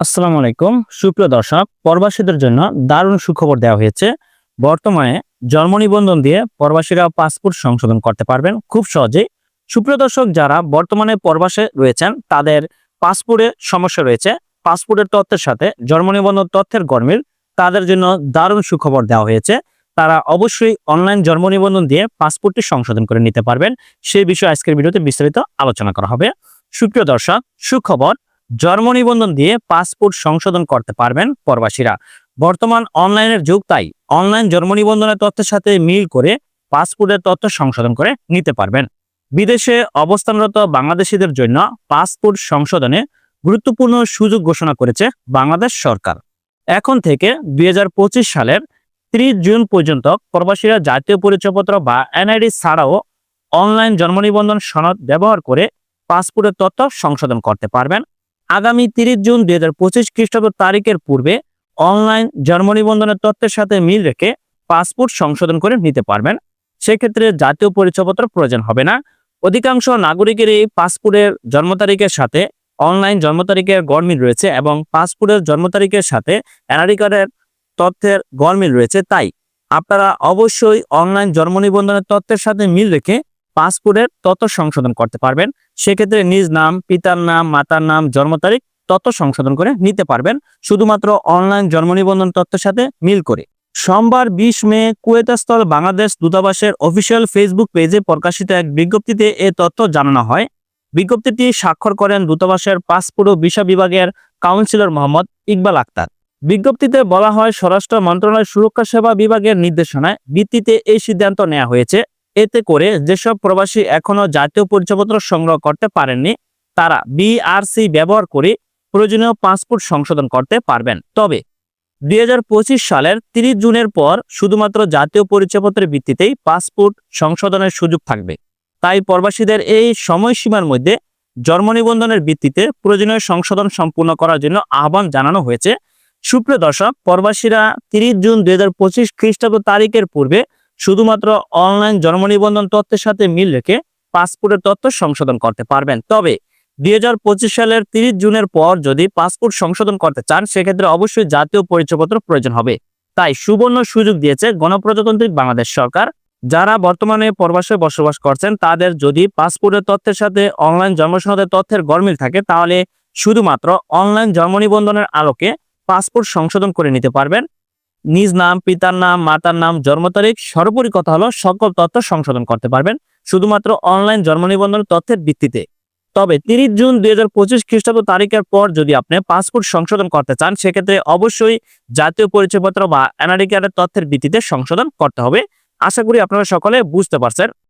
আসসালামু আলাইকুম। সুপ্রিয় দর্শক, প্রবাসীদের জন্য দারুণ সুখবর দেওয়া হয়েছে। বর্তমানে জন্ম নিবন্ধন দিয়ে প্রবাসীরা পাসপোর্ট সংশোধন করতে পারবেন খুব সহজেই। সুপ্রিয় দর্শক, যারা বর্তমানে প্রবাসে রয়েছেন, তাদের পাসপোর্টে সমস্যা রয়েছে। পাসপোর্টের তথ্যের সাথে জন্ম নিবন্ধন তথ্যের গরমিল, তাদের জন্য দারুণ সুখবর দেওয়া হয়েছে। তারা অবশ্যই অনলাইন জন্ম নিবন্ধন দিয়ে পাসপোর্টটি সংশোধন করে নিতে পারবেন। সেই বিষয়ে আজকের ভিডিওতে বিস্তারিত আলোচনা করা হবে। সুপ্রিয় দর্শক, সুখবর জন্ম নিবন্ধন দিয়ে পাসপোর্ট সংশোধন করতে পারবেন প্রবাসীরা। বর্তমান অনলাইনের যুগ, তাই অনলাইন জন্ম নিবন্ধনের তথ্যের সাথে মিল করে পাসপোর্টের তথ্য সংশোধন করে নিতে পারবেন। বিদেশে অবস্থানরত বাংলাদেশিদের জন্য পাসপোর্ট সংশোধনে গুরুত্বপূর্ণ সুযোগ ঘোষণা করেছে বাংলাদেশ সরকার। এখন থেকে দুই হাজার পঁচিশ সালের ত্রিশ জুন পর্যন্ত প্রবাসীরা জাতীয় পরিচয়পত্র বা এনআইডি ছাড়াও অনলাইন জন্ম নিবন্ধন সনদ ব্যবহার করে পাসপোর্টের তথ্য সংশোধন করতে পারবেন। আগামী তিরিশ জুন দুই হাজার পঁচিশ খ্রিস্টাব্দ তারিখের পূর্বে অনলাইন জন্ম নিবন্ধনের তথ্যের সাথে মিল রেখে পাসপোর্ট সংশোধন করে নিতে পারবেন। সেক্ষেত্রে জাতীয় পরিচয়পত্র প্রয়োজন হবে না। অধিকাংশ নাগরিকের এই পাসপোর্টের জন্ম তারিখের সাথে অনলাইন জন্ম তারিখের গড়মিল রয়েছে এবং পাসপোর্টের জন্ম তারিখের সাথে এনআরডি কার্ডের তথ্যের গড়মিল রয়েছে। তাই আপনারা অবশ্যই অনলাইন জন্ম নিবন্ধনের তথ্যের সাথে মিল রেখে পাসপোর্টের তথ্য সংশোধন করতে পারবেন। সেক্ষেত্রে নিজ নাম, পিতার নাম, মাতার নাম, জন্ম তারিখ তথ্য সংশোধন করে নিতে পারবেন। শুধুমাত্র অনলাইন জন্ম নিবন্ধন তথ্যের সাথে মিল করে। সোমবার বিশ মে, কুয়েতাস্থল, বাংলাদেশ দূতাবাসের অফিসিয়াল ফেসবুক পেজে প্রকাশিত এক বিজ্ঞপ্তিতে এ তথ্য জানানো হয়। বিজ্ঞপ্তিটি স্বাক্ষর করেন দূতাবাসের পাসপোর্ট ও ভিসা বিভাগের কাউন্সিলর মোহাম্মদ ইকবাল আক্তার। বিজ্ঞপ্তিতে বলা হয়, স্বরাষ্ট্র মন্ত্রণালয় সুরক্ষা সেবা বিভাগের নির্দেশনায় ভিত্তিতে এই সিদ্ধান্ত নেওয়া হয়েছে। এতে করে যেসব প্রবাসী এখনও জাতীয় পরিচয়পত্র সংগ্রহ করতে পারেননি, তারা বিআরসি ব্যবহার করে প্রয়োজনীয় পাসপোর্ট সংশোধন করতে পারবেন। তবে দুই সালের তিরিশ জুনের পর শুধুমাত্র জাতীয় পরিচয়পত্রের ভিত্তিতেই পাসপোর্ট সংশোধনের সুযোগ থাকবে। তাই প্রবাসীদের এই সময়সীমার মধ্যে জন্ম নিবন্ধনের ভিত্তিতে প্রয়োজনীয় সংশোধন সম্পূর্ণ করার জন্য আহ্বান জানানো হয়েছে। সুপ্রিয় দর্শক, প্রবাসীরা তিরিশ জুন দুই হাজার পঁচিশ খ্রিস্টাব্দ তারিখের পূর্বে শুধুমাত্র অনলাইন জন্ম নিবন্ধন তথ্যের সাথে মিল রেখে পাসপোর্টের তথ্য সংশোধন করতে পারবেন। তবে দুই পঁচিশ সালের তিরিশ জুনের পর যদি পাসপোর্ট সংশোধন করতে চান, সেক্ষেত্রে অবশ্যই জাতীয় পরিচয়পত্র প্রয়োজন হবে। তাই সুবর্ণ সুযোগ দিয়েছে গণপ্রজাতান্ত্রিক বাংলাদেশ সরকার। যারা বর্তমানে প্রবাসে বসবাস করছেন, তাদের যদি পাসপোর্টের তথ্যের সাথে অনলাইন জন্মসনদের তথ্যের গরমিল থাকে, তাহলে শুধুমাত্র অনলাইন জন্ম নিবন্ধনের আলোকে পাসপোর্ট সংশোধন করে নিতে পারবেন। নিজ নাম, পিতার নাম, মাতার নাম, জন্ম তারিখ, সর্বোপরি কথা হলো সকল তথ্য সংশোধন করতে পারবেন, শুধুমাত্র অনলাইন জন্ম নিবন্ধন তথ্যের ভিত্তিতে। তবে তিরিশ জুন দুই হাজার পঁচিশ খ্রিস্টাব্দ তারিখের পর যদি আপনি পাসপোর্ট সংশোধন করতে চান, সেক্ষেত্রে অবশ্যই জাতীয় পরিচয়পত্র বা এনআরডি কার্ডের তথ্যের ভিত্তিতে সংশোধন করতে হবে। আশা করি আপনারা সকলে বুঝতে পারছেন।